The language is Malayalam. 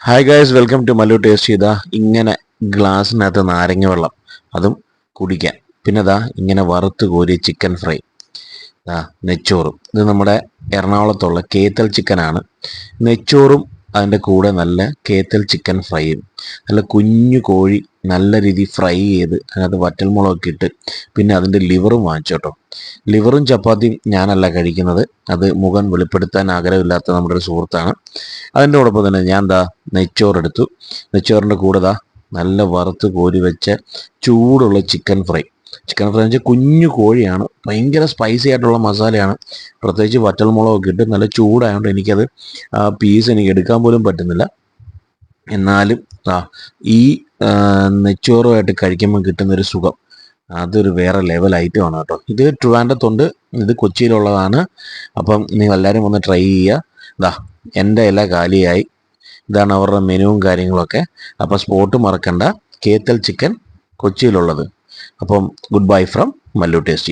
Hi guys welcome to Mallu taste ചെയ്താ ഇങ്ങനെ ഗ്ലാസ്സിനകത്ത് നാരങ്ങ വെള്ളം. അതും കുടിക്കാൻ പിന്നെ ദാ ഇങ്ങനെ വറുത്ത് കോരിയ ചിക്കൻ ഫ്രൈ ദാ നെച്ചോറും. ഇത് നമ്മുടെ എറണാകുളത്തുള്ള കേത്തൽ ചിക്കനാണ് നെച്ചോറും അതിന്റെ കൂടെ നല്ല കേത്തൽ ചിക്കൻ ഫ്രൈയും നല്ല കുഞ്ഞു കോഴി നല്ല രീതിയിൽ ഫ്രൈ ചെയ്ത് അതിനകത്ത് വറ്റൽമുളകൊക്കെ ഇട്ട് പിന്നെ അതിന്റെ ലിവറും വാങ്ങിച്ചു കേട്ടോ. ലിവറും ചപ്പാത്തിയും ഞാനല്ല കഴിക്കുന്നത്. അത് മുഖം വെളിപ്പെടുത്താൻ ആഗ്രഹമില്ലാത്ത നമ്മുടെ ഒരു സുഹൃത്താണ്. അതിന്റെ കൂടെ തന്നെ ഞാൻ എന്താ നെച്ചോറെടുത്തു നെച്ചോറിന്റെ കൂടെ ദാ നല്ല വറുത്ത് കോരി വെച്ച ചൂടുള്ള ചിക്കൻ ഫ്രൈ ചിക്കൻ ഫ്രൈ വെച്ചാൽ കുഞ്ഞു കോഴിയാണ്. ഭയങ്കര സ്പൈസി ആയിട്ടുള്ള മസാലയാണ്. പ്രത്യേകിച്ച് വറ്റൽമുളകൊക്കെ ഇട്ട് നല്ല ചൂടായതുകൊണ്ട് എനിക്കത് പീസ് എനിക്ക് എടുക്കാൻ പോലും പറ്റുന്നില്ല. എന്നാലും ഈ നെച്ചോറുമായിട്ട് കഴിക്കുമ്പോൾ കിട്ടുന്നൊരു സുഖം അതൊരു വേറെ ലെവൽ ഐറ്റമാണ് കേട്ടോ. ഇത് ട്രിവാൻഡത്തുണ്ട് ഇത് കൊച്ചിയിലുള്ളതാണ്. അപ്പം നിങ്ങൾ എല്ലാവരും ഒന്ന് ട്രൈ ചെയ്യുക. ഇതാ എന്റെ ഇല കാലിയായി. ഇതാണ് അവരുടെ മെനുവും കാര്യങ്ങളൊക്കെ. അപ്പം സ്പോട്ട് മറക്കണ്ട. കേത്തൽ ചിക്കൻ കൊച്ചിയിലുള്ളത്. അപ്പം good bye from Mallu tasty